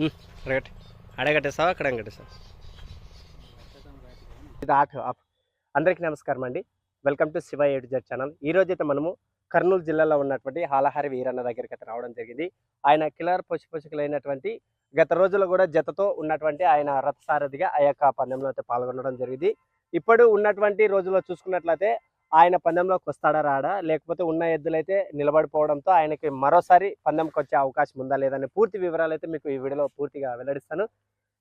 అడగట్టి. అడగట్టేస్తావా అక్కడ కట్టేస్తావా ఇది of of అందరికీ నమస్కారం అండి. Welcome to Shiva eight Z channel. ఈ అయితే మనము కర్నూలు జిల్లాలో ఉన్నటువంటి హాలహారి వీరన్న దగ్గరికి అయితే రావడం జరిగింది. ఆయన కిలర్ పశుపోషకులైనటువంటి గత రోజుల్లో కూడా జతతో ఉన్నటువంటి ఆయన రథసారథిగా ఆ యొక్క పందెంలో అయితే పాల్గొనడం జరిగింది. ఇప్పుడు ఉన్నటువంటి రోజుల్లో చూసుకున్నట్లయితే ఆయన పందెంలోకి వస్తాడా రాడా? లేకపోతే ఉన్న ఎద్దులైతే నిలబడిపోవడంతో ఆయనకి మరోసారి పందెంకి వచ్చే అవకాశం ఉందా లేదని పూర్తి వివరాలు అయితే మీకు ఈ వీడియోలో పూర్తిగా వెల్లడిస్తాను.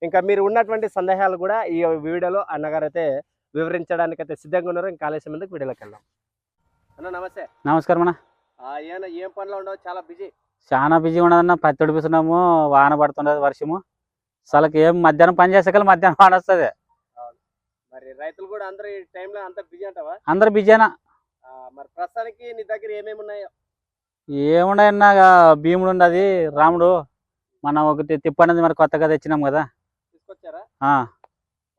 ఇంకా మీరు ఉన్నటువంటి సందేహాలు కూడా ఈ వీడియోలో అన్నగారు అయితే వివరించడానికి అయితే సిద్ధంగా ఉన్నారు. ఇంకా ఆలస్యం ఎందుకు వీడియోలోకి వెళ్దాం. అన్న నమస్తే. నమస్కారం అన్న. ఏమన్న ఏం పనిలో ఉండవు? చాలా బిజీ. చాలా బిజీ ఉండదన్న పత్తి ఉడిపిస్తున్నాము వాన పడుతుండదు వర్షము. అసలుకి ఏం మధ్యాహ్నం పని చేసాక మధ్యాహ్నం వాన వస్తుంది. మరి రైతులు కూడా అందరూ టైంలో అంత బిజీ అంటావా? అందరు బిజీనా మరి ప్రస్తుతానికి నీ దగ్గర ఏమేమి ఉన్నాయో? ఏముండయన్నా భీముడు ఉండదు రాముడు. మనం ఒకటి తిప్పనేది మరి కొత్తగా తెచ్చినాం కదా. తీసుకొచ్చారా? ఆ,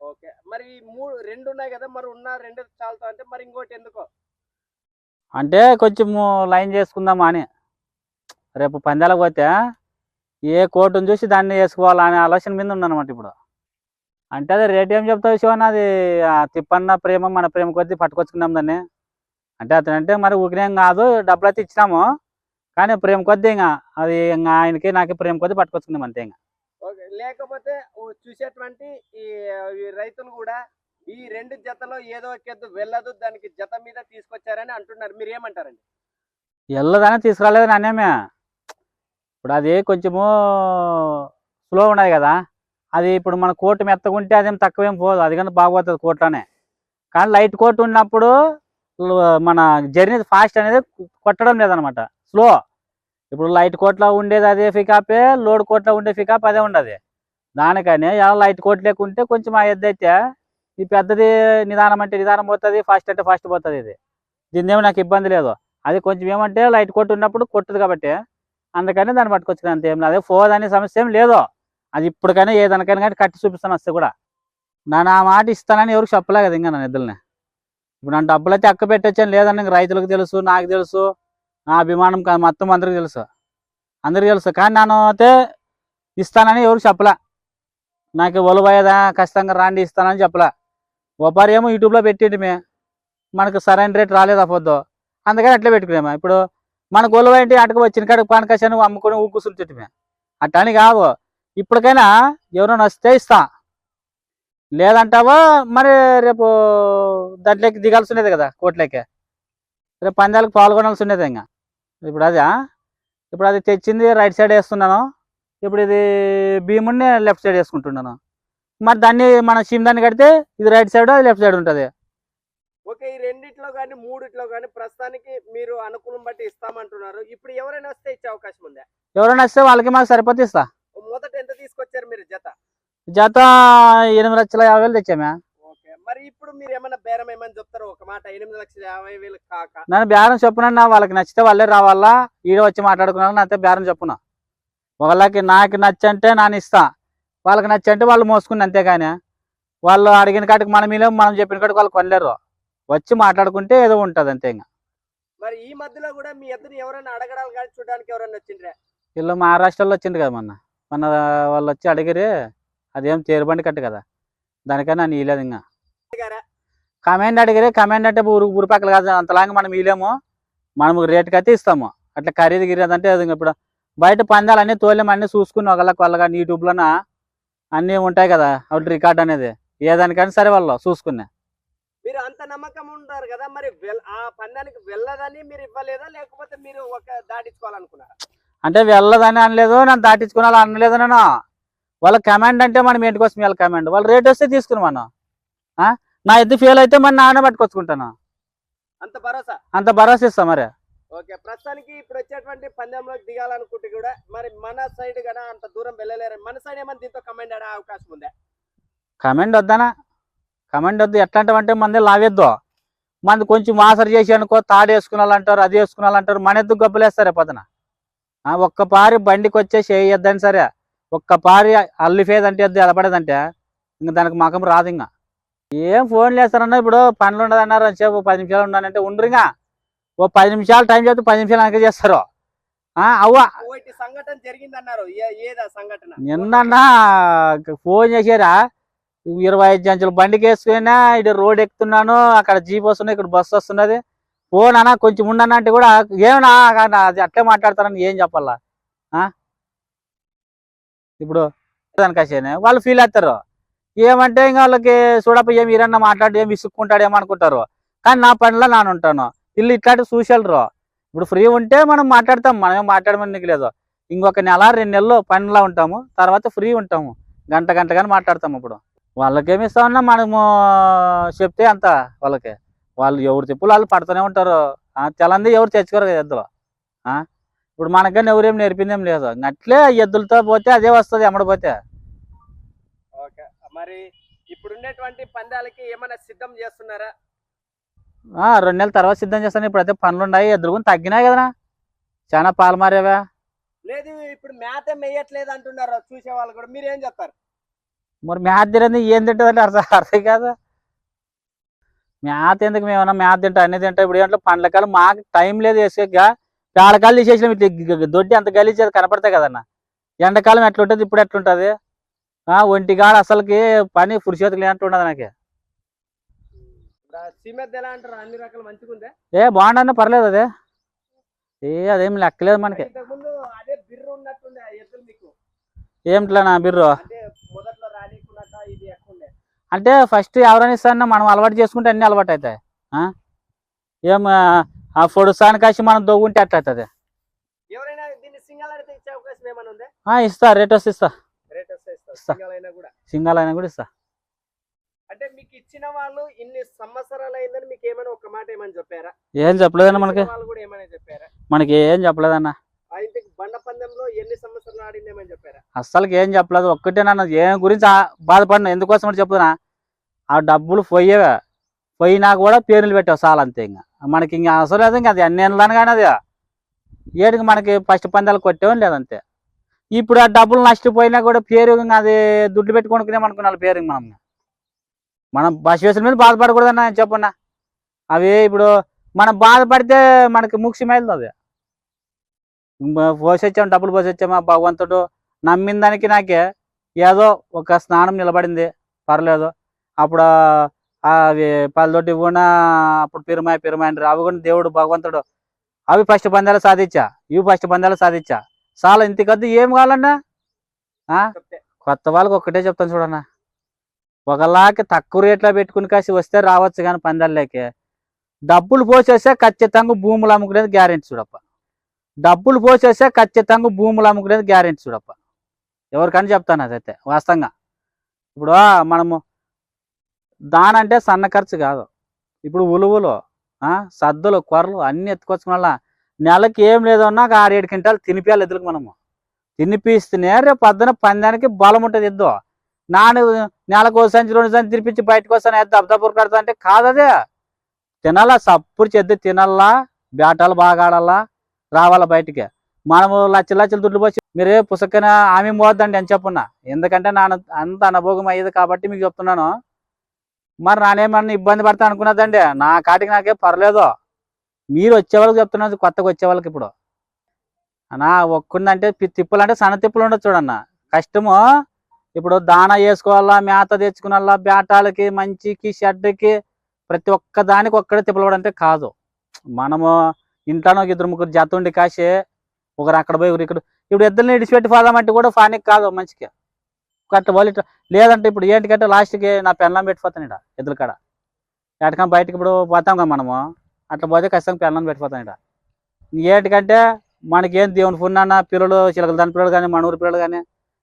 ఓకే. మరి ఈ మూడు రెండు ఉన్నాయి కదా మరి ఉన్న రెండు చాలుతా అంటే మరి ఇంకోటి ఎందుకో? అంటే కొంచెం లైన్ చేసుకుందామా అని. రేపు పందాలకు పోతే ఏ కోర్టును చూసి దాన్ని వేసుకోవాలా అనే ఆలోచన మీద ఉందన్నమాట ఇప్పుడు. అంటే అది రేట్ ఏం చెప్తావు శివన్ అది ఆ తిప్పన్న ప్రేమ మన ప్రేమ కొద్దీ పట్టుకొచ్చుకున్నాం దాన్ని. అంటే అతనంటే మరి ఊకినేం కాదు డబ్బులు అయితే ఇచ్చినాము. కానీ ప్రేమ కొద్దీ ఇంకా అది ఇంకా ఆయనకి నాకు ప్రేమ కొద్దీ పట్టుకొచ్చుకున్నాం అంతే ఇంకా లేకపోతే చూసేటువంటి ఈ రైతులు కూడా ఈ రెండు జతలో ఏదో ఒక ఎద్దు వెళ్ళదు దానికి జత మీద తీసుకొచ్చారని అంటున్నారు. మీరు ఏమంటారండి? వెళ్ళదని తీసుకురాలేదు నాణ్యమే ఇప్పుడు అది కొంచెము స్లో ఉన్నది కదా. అది ఇప్పుడు మన కోటు మెత్తకుంటే అదేం తక్కువేం పోదు. అది కానీ బాగుపోతుంది కోట్లోనే. కానీ లైట్ కోట్ ఉన్నప్పుడు మన జర్నీ ఫాస్ట్ అనేది కొట్టడం లేదనమాట. స్లో. ఇప్పుడు లైట్ కోట్లో ఉండేది అదే ఫికాపే లోడ్ కోట్లో ఉండే ఫికాప్ అదే ఉండదు. దానికని ఎలా లైట్ కోట్ లేకుంటే కొంచెం ఆ ఎద్దైతే ఈ పెద్దది నిదానం అంటే నిదానం పోతుంది ఫాస్ట్ అంటే ఫాస్ట్ పోతుంది ఇది. దీని ఏమి నాకు ఇబ్బంది లేదు. అది కొంచెం ఏమంటే లైట్ కోట్ ఉన్నప్పుడు కొట్టదు కాబట్టి అందుకని దాన్ని పట్టుకొచ్చిన అంత. ఏం లేదు. అదే ఫోర్ అనే సమస్య ఏం లేదు. అది ఇప్పటికైనా ఏదనికైనా కానీ కట్టి చూపిస్తాను వస్తే కూడా. నా ఆ మాట ఇస్తానని ఎవరికి చెప్పలే కదా ఇంకా నా నిద్రని ఇప్పుడు నన్ను డబ్బులు అయితే అక్క పెట్టొచ్చాను లేదని రైతులకు తెలుసు నాకు తెలుసు నా అభిమానం మొత్తం అందరికి తెలుసు. అందరికి తెలుసు. కానీ నేను అయితే ఇస్తానని ఎవరికి చెప్పలే. నాకు ఒలువయ్యేదా ఖచ్చితంగా రాండి ఇస్తానని చెప్పలే. ఒకసారి ఏమో యూట్యూబ్లో పెట్టింటిమే మనకు సరైన రేట్ రాలేదు అప్పొద్దు అందుకని అట్లే పెట్టుకునేమా ఇప్పుడు మనకు గొలువ ఏంటి అటుకు వచ్చిన కాడికి పానకాశాన్ని అమ్ముకొని ఊకుసుంటుంటిమే అట్టని కాదు. ఇప్పటికైనా ఎవరైనా వస్తే ఇస్తా. లేదంటావా మరి రేపు దాంట్లోకి దిగాల్సి ఉండేది కదా కోట్లోకి రేపు పందాలకు పాల్గొనాల్సి ఉండేది ఇంకా. ఇప్పుడు అదే? ఇప్పుడు అది తెచ్చింది రైట్ సైడ్ వేస్తున్నాను. ఇప్పుడు ఇది భీముడిని లెఫ్ట్ సైడ్ వేసుకుంటున్నాను. మరి దాన్ని మన సిమ్ దాన్ని కడితే ఇది రైట్ సైడ్ అది లెఫ్ట్ సైడ్ ఉంటుంది. ఓకే ఈ రెండిట్లో కానీ మూడిట్లో కానీ ప్రస్తుతానికి మీరు అనుకూలం బట్టి ఇస్తామంటున్నారు. ఇప్పుడు ఎవరైనా వస్తే ఇచ్చే అవకాశం ఉందా? ఎవరైనా వస్తే వాళ్ళకి మాకు సరిపోతే ఇస్తా మొదట ఎంత తీసుకొచ్చారు మీరు జత జత ఎనిమిది లక్షల యాభై వేలు తెచ్చామే ఓకే. మరి ఇప్పుడు మీరు ఏమైనా బేరం ఏమని చెప్తారు? ఒక మాట ఎనిమిది లక్షల యాభై వేలు కాక. నన్ను బేరం చెప్పునన్నా వాళ్ళకి నచ్చితే వాళ్ళే రావాలా? ఈడ వచ్చి మాట్లాడుకున్నా నాతో బేరం చెప్పున. వాళ్ళకి నాకు నచ్చంటే నాన్న ఇస్తా. వాళ్ళకి నచ్చంటే వాళ్ళు మోసుకుని అంతేగాని. వాళ్ళు అడిగిన కాడికి మనం ఇలేం మనం చెప్పిన కాడికి వాళ్ళు కొనలేరు. వచ్చి మాట్లాడుకుంటే ఏదో ఉంటుంది అంతే ఇంకా మరి ఈ మధ్యలో కూడా మీ ఇద్దరు ఎవరైనా అడగడాలు కానీ చూడడానికి ఎవరైనా వచ్చిండ్రే? వీళ్ళు మహారాష్ట్రలో వచ్చింది కదా మొన్న. మొన్న వాళ్ళు వచ్చి అడిగిరి అదేం తేరుబండి కట్టు కదా. దానికన్నా నేను ఇలేదు ఇంకా. కమాండ్ అడిగిరే కమాండ్ అంటే ఊరు ఊరు పక్కల కాదు అంతలాగా మనం ఇలేము మనం రేటుకి అయితే ఇస్తాము. అట్లా ఖరీదు గిరీదు అంటే అది ఇప్పుడు బయట పందాలు అన్ని తోలేము అన్ని చూసుకుని ఒకళ్ళకి వాళ్ళగా యూట్యూబ్లోన అన్నీ ఉంటాయి కదా అవి రికార్డ్ అనేది. ఏదానికైనా సరే వాళ్ళు చూసుకునే. మీరు అంత నమ్మకం ఉంటారు కదా మరి ఆ పందానికి వెళ్ళదని మీరు ఇవ్వలేదా? లేకపోతే మీరు ఒక దాటించుకోవాలనుకున్నారా? అంటే వెళ్ళదని అనలేదు నన్ను దాటించుకుని అనలేదు నేను వాళ్ళ కమాండ్ అంటే మనం ఏంటి కోసం వాళ్ళ కమాండ్ వాళ్ళు రేట్ వస్తే తీసుకుని మనం. ఆ? నా ఎద్దు ఫెయిల్ అయితే మరి నాన్న పట్టుకొచ్చుకుంటాను? అంత భరోసా? అంత భరోసా ఇస్తా మరి. ఓకే ప్రస్తుతానికి ఇప్పుడు వచ్చేటువంటి పందెంలోకి దిగాలనుకుంటే కూడా మరి మన సైడ్ గన అంత దూరం వెళ్ళలేరు. మన సైడ్ ఏమైనా దీంతో కమెంట్ ఆడే అవకాశం ఉందా? కమెంట్ వద్దానా? కమెంట్ వద్దు. ఎట్లా అంటే మంది లావేద్దు మంది కొంచెం మాసరు చేసి అనుకో తాడు వేసుకున్నాలంటారు అది వేసుకున్నాలంటారు మన ఎద్దు గబ్బులేస్తారే పొద్దున. ఆ, ఒక్క పారి బండికి వచ్చేసి వేయద్దని సరే. ఒక్క పారి అల్లిఫేదంటే ఎద్దు ఎలపడేదంటే ఇంక దానికి మకం రాదు ఇంకా. ఏం ఫోన్ చేస్తారన్నా ఇప్పుడు పనులు ఉండదన్నారు అని చెప్పు పది నిమిషాలు ఉన్నానంటే ఉండరు ఇంకా. ఓ పది నిమిషాలు టైం చెప్తే పది నిమిషాలు వెనక చేస్తారు. ఆ, అవ్వ. ఒకటి సంఘటన జరిగిందన్నారు. ఏ- ఏదా సంఘటన? నిన్న ఫోన్ చేశారా? ఇరవై ఐదు జంచులు బండికి వేసుకున్నా ఇటు రోడ్ ఎక్కుతున్నాను అక్కడ జీప్ వస్తుంది ఇక్కడ బస్సు వస్తున్నది. ఫోన్ అన్నా కొంచెం ఉండన్నా అంటే కూడా ఏమన్నా అట్లే మాట్లాడతారని ఏం చెప్పాలా? ఇప్పుడు దానికసేనే వాళ్ళు ఫీల్ అవుతారు ఏమంటే ఇంకా వాళ్ళకి చూడప్ప ఏమి ఈరన్నా మాట్లాడి ఏం విసుక్కుంటాడు అనుకుంటారు. కానీ నా పనిలో నాను ఉంటాను. ఇల్లు ఇట్లాంటి చూసేళ్ళరు ఇప్పుడు ఫ్రీ ఉంటే మనం మాట్లాడతాం. మనమే మాట్లాడమని లేదు. ఇంకొక నెల రెండు నెలలు పనిలో ఉంటాము. తర్వాత ఫ్రీ ఉంటాము. గంట గంట కానీ మాట్లాడతాము ఇప్పుడు. వాళ్ళకేమి ఇస్తామన్నా మనము చెప్తే అంత వాళ్ళకి. వాళ్ళు ఎవరు చెప్పులు వాళ్ళు పడుతూనే ఉంటారు. ఆ, తెలంది ఎవరు తెచ్చుకోరు కదా ఇద్దరు ఆ? ఇప్పుడు మనకన్నా ఎవరేం నేర్పిందేం లేదు. అట్లే ఎద్దులతో పోతే అదే వస్తుంది ఎమ్మడిపోతే ఓకే. మరి ఇప్పుడున్నటువంటి పందాలకి ఏమైనా సిద్ధం చేస్తున్నారా? రెండు నెలల తర్వాత సిద్ధం చేస్తాను. ఇప్పుడు అయితే పనులు ఉన్నాయి ఎద్దులు కూడా తగ్గినాయి కదనా చాలా పాలు మారేవా లేదు ఇప్పుడు మేత మేయట్లేదు అంటున్నారు. చూసే వాళ్ళు కూడా. మీరు ఏం చెప్తారు? మరి మేత తినది ఏం తింటుందంటే అర్థం అర్థం కాదు? మేత ఎందుకు మేమన్నా మేత తింటా అన్ని తింటా? ఇప్పుడు ఏంటంటే పండ్లకాలు మాకు టైం లేదు వేసేగా పేడకాలు తీసేసిన దొడ్డి అంత గలీచేది కనపడతాయి కదన్న. ఎండాకాలం ఎట్లుంటుంది ఇప్పుడు ఎట్లుంటుంది? ఆ, ఒంటిగాడ అసలుకి పని పురుషోత్తులు లేనట్టు ఉండదు నాకు. ఏ బాగుండన్న పర్లేదు అదే. ఏ అదేం లెక్కలేదు మనకి. అదే బిర్రు అంటే ఫస్ట్ ఎవరైనా ఇస్తారన్నా మనం అలవాటు చేసుకుంటే అన్ని అలవాటు అవుతాయి. ఆ? ఏం ఆ, పొడుస్తానికి కాసి మనం దొవ్వుంటే అట్లా అవుతుంది. ఇస్తా రేట్ వస్తే ఇస్తా. సింగల్ అయినా కూడా. ఇస్తా. అంటే మీకు ఇచ్చిన వాళ్ళు ఇన్ని సంవత్సరాలు అయిందని మీకు ఏమైనా ఒక మాట ఏమైనా చెప్పారా? ఏం చెప్పలేదన్న మనకి. ఇచ్చిన వాళ్ళు కూడా ఏమైనా చెప్పారా? మనకి ఏం చెప్పలేదన్న. బండ పందెంలో ఎన్ని సంవత్సరాలు ఆడింది ఏమైనా చెప్పారా? అస్సలకి ఏం చెప్పలేదు ఒక్కటే నన్ను. ఏం గురించి బాధపడిన ఎందుకోసం చెప్తున్నా ఆ డబ్బులు పోయేవే. పోయినా కూడా పేర్లు పెట్టావు చాలు అంతే ఇంకా. మనకి ఇంకా అవసరం లేదు ఇంకా అది అన్ని ఏళ్ళని కానీ అది. ఏడికి మనకి ఫస్ట్ పందాలు కొట్టేవని లేదంతే. ఇప్పుడు ఆ డబ్బులు నష్టపోయినా కూడా పేరు ఇంకా అది దుడ్డు పెట్టుకొనుకునే అనుకున్నాను పేరు మనం మనం బస్ వేసిన మీద బాధపడకూడదన్న చెప్పన్నా. అవి ఇప్పుడు మనం బాధపడితే మనకి ముక్సి మైలుతుంది పోసొచ్చాము డబ్బులు పోసొచ్చామా భగవంతుడు నమ్మిన దానికి నాకే ఏదో ఒక స్నానం నిలబడింది పర్లేదు. అప్పుడు అవి పల్లొట్టి కూడా అప్పుడు పిరుమాయ పిరుమాయ అంటారు. అవి కూడా దేవుడు భగవంతుడు. అవి ఫస్ట్ పందాలు సాధించా. ఇవి ఫస్ట్ పందాలు సాధించా. చాలా ఇంతకద్దు ఏం కావాలన్నా? కొత్త. వాళ్ళకి ఒక్కటే చెప్తాను చూడన్నా ఒకలాకి తక్కువ రేట్లో పెట్టుకుని కాసి వస్తే రావచ్చు కానీ పందాల్లోకి డబ్బులు పోసేస్తే ఖచ్చితంగా భూములు అమ్ముకునేది గ్యారెంటీ చూడప్ప. డబ్బులు పోసేస్తే ఖచ్చితంగా భూములు అమ్ముకునేది గ్యారెంటీ చూడప్ప. ఎవరికని చెప్తాను అదైతే వాస్తవంగా. ఇప్పుడు మనము దానంటే సన్న ఖర్చు కాదు. ఇప్పుడు ఉలువులు ఆ, సద్దులు కొర్రలు అన్ని ఎత్తుకొచ్చుకున్న నెలకి ఏం లేదన్నా ఒక ఆరు ఏడు క్వింటాలు తినిపించాలి ఎదురుకు మనము. తినిపిస్తేనే రేపు పొద్దున పందానికి బలం ఉంటుంది ఎద్దు. నాన్న నెలకు సంచి రెండు సంచి తినిపించి బయటకు వస్తాను ఎద్దు అబ్దాపూర్ కడతా అంటే కాదదే. తినాలా సప్పుడు చెద్దు తినాలా బేటాలు బాగా ఆడాలా రావాలా బయటికి. మనము లచ్చ లచ్చలు దుడ్లు పోసి మీరే పుస్తకన ఆమె మోద్దండి అని చెప్పున్నా. ఎందుకంటే నా అంత అనుభోగం అయ్యేది కాబట్టి మీకు చెప్తున్నాను. మరి నానేమన్నా ఇబ్బంది పడతా అనుకున్నదండి. నా కాటికి నాకే పర్లేదు. మీరు వచ్చేవాళ్ళకి చెప్తున్నది కొత్తగా వచ్చేవాళ్ళకి ఇప్పుడు. అన్నా ఒక్కుందంటే పి- తిప్పులు అంటే సన్న తిప్పులు ఉండదు చూడన్న. కష్టము. ఇప్పుడు దానా వేసుకోవాలా మేత తెచ్చుకునాలా బేటాలకి మంచికి షెడ్కి ప్రతి ఒక్క దానికి ఒక్కడే తిప్పలు అంటే కాదు. మనము ఇంట్లోనే ఒక ఇద్దరు ముగ్గురు జత ఉండి కాసి ఒకరు అక్కడ పోయి ఒకరు ఇక్కడ. ఇప్పుడు ఇద్దరిని ఇడిచిపెట్టి పోదామంటే కూడా ఫానికి కాదు మంచిగా అట్లా వాళ్ళు లేదంటే ఇప్పుడు ఏంటికంటే లాస్ట్కి నా పెన్నం పెట్టిపోతాను ఇక్కడ ఎదురు కాడ? ఎటకన్నా బయటకి ఇప్పుడు పోతాం కదా మనము. అట్లా పోతే ఖచ్చితంగా పెన్నం పెట్టిపోతాను ఇక్కడ ఏంటికంటే మనకేం దేవుని పుణ్యాన్న పిల్లలు చిలకలు దాని పిల్లలు కానీ మన ఊరి పిల్లలు కానీ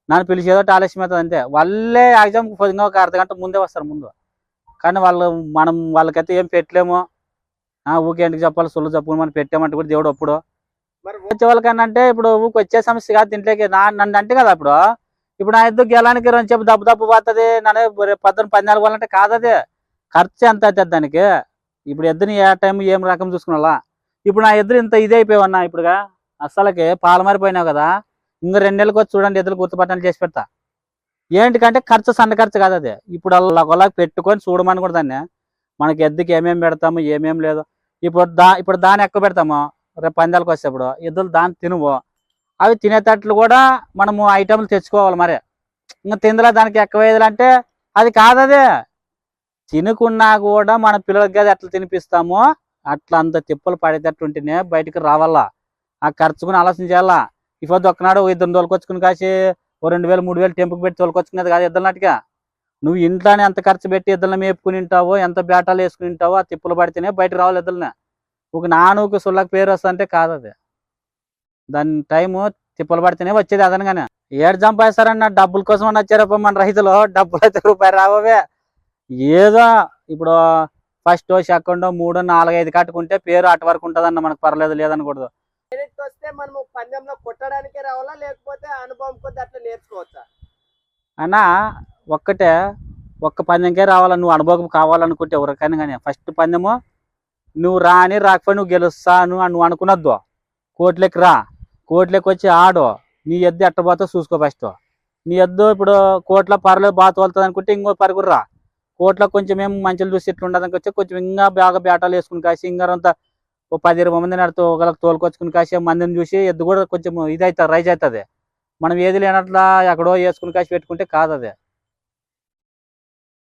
నన్ను పిలిచేదో ఆలస్యం అవుతుంది అంతే. వాళ్ళే ఎగ్జామ్ ఒక అర్ధ గంట ముందే వస్తారు ముందు. కానీ వాళ్ళు మనం వాళ్ళకైతే ఏం పెట్టలేము. ఆ, ఊకే ఎందుకు చెప్పాలి? సొల్లు చెప్పుకుని మనం పెట్టామంటే కూడా దేవుడు అప్పుడు మరి వచ్చే వాళ్ళకన్నా అంటే ఇప్పుడు ఊరికి వచ్చే సమస్య కాదు దీంట్లోకి నా నన్ను అంటే కదా ఇప్పుడు. ఇప్పుడు ఆ ఇద్దరు గెలానికి రెండు చెప్పు దప్పు దప్పు పోతుంది? నన్ను రేపు పద్నాలుగు వాళ్ళంటే కాదది. ఖర్చు ఎంత అవుతుంది దానికి? ఇప్పుడు ఎద్దుని ఏ టైం ఏం రకం చూసుకున్నా ఇప్పుడు నా ఎదురు ఇంత ఇదే అయిపోయావన్నా ఇప్పుడుగా? అస్సలకి పాలు మారిపోయినావు కదా? ఇంకా రెండు నెలలకు వచ్చి చూడండి ఎద్దులు గుర్తుపట్టాలు చేసి పెడతా. ఏంటికంటే ఖర్చు సన్న ఖర్చు కాదు అది. ఇప్పుడు అలా ఒకలా పెట్టుకొని చూడమని కూడా దాన్ని. మనకి ఎద్దుకి ఏమేమి పెడతాము ఏమేమి లేదు. ఇప్పుడు దా ఇప్పుడు దాని ఎక్కువ పెడతాము. రేపు పందాలకు వచ్చేప్పుడు ఎద్దులు దాన్ని తినువు. అవి తినేటట్లు కూడా మనము ఐటమ్లు తెచ్చుకోవాలి మరి. ఇంకా తిందలా దానికి ఎక్కువ అంటే అది కాదదే. తినుకున్నా కూడా మన పిల్లలకి అది ఎట్లా తినిపిస్తామో అట్లా అంత తిప్పలు పడేటట్టు ఉంటేనే బయటకు రావాలా. ఆ ఖర్చుకుని ఆలోచన చేయాలా. ఇప్పుడు ఒక్కనాడు ఇద్దరు తోలుకొచ్చుకుని కాసి ఓ రెండు వేలు మూడు వేలు టెంపుకు పెట్టి తోలుకొచ్చుకునేది కాదు ఇద్దరు నాటిగా నువ్వు ఇంట్లోనే ఎంత ఖర్చు పెట్టి ఇద్దరిని మేపుకుని ఉంటావో ఎంత బేటాలు వేసుకుని ఉంటావో ఆ తిప్పలు పడితేనే బయటకు రావాలి ఇద్దరిని. ఒక నానుకు సుళ్ళకి పేరు వస్తుందంటే కాదు అది దాని టైము తిప్పలు పడితేనే వచ్చేది అదనగానే. ఏడు చంపేస్తారన్న డబ్బుల కోసం అని వచ్చారప్ప మన రైతులు డబ్బులు అయితే రూపాయి రావవే. ఏదో ఇప్పుడు ఫస్ట్ సెకండ్ మూడు నాలుగు ఐదు కట్టుకుంటే పేరు అటు వరకు ఉంటుందన్న మనకు పర్లేదు లేదనకూడదు. వస్తే మనము పందెంలో కొట్టడానికే రావాలా? లేకపోతే అనుభవం కొద్ది అట్లా నేర్చుకోవచ్చా? అన్నా ఒక్కటే ఒక్క పందెంకే రావాలా? నువ్వు అనుభవం కావాలనుకుంటే ఎవరికైనా కానీ. ఫస్ట్ పందెము నువ్వు రాని రాకపోయి నువ్వు గెలుస్తాను అని నువ్వు అనుకున్నద్దు. కోట్లకి రా. కోట్లకి వచ్చి ఆడు. నీ ఎద్దు ఎట్ట పోతే చూసుకో ఫస్ట్ నీ ఎద్దు ఇప్పుడు కోట్ల పర్లేదు బాగా తోలుతుంది అనుకుంటే ఇంకో పరుగురు రా కోట్ల కొంచెం ఏం మంచిలు చూసి ఇట్లా ఉండదు వచ్చి కొంచెం ఇంకా బాగా బేటాలు వేసుకుని కాసి ఇంకా అంతా ఓ పది ఇరవై మంది నడుతూ ఒకళ్ళకి తోలుకొచ్చుకుని కాసి మందిని చూసి ఎద్దు కూడా కొంచెం ఇది అవుతుంది రైజ్ అవుతుంది. మనం ఏది లేనట్లా ఎక్కడో వేసుకుని కాసి పెట్టుకుంటే కాదు అది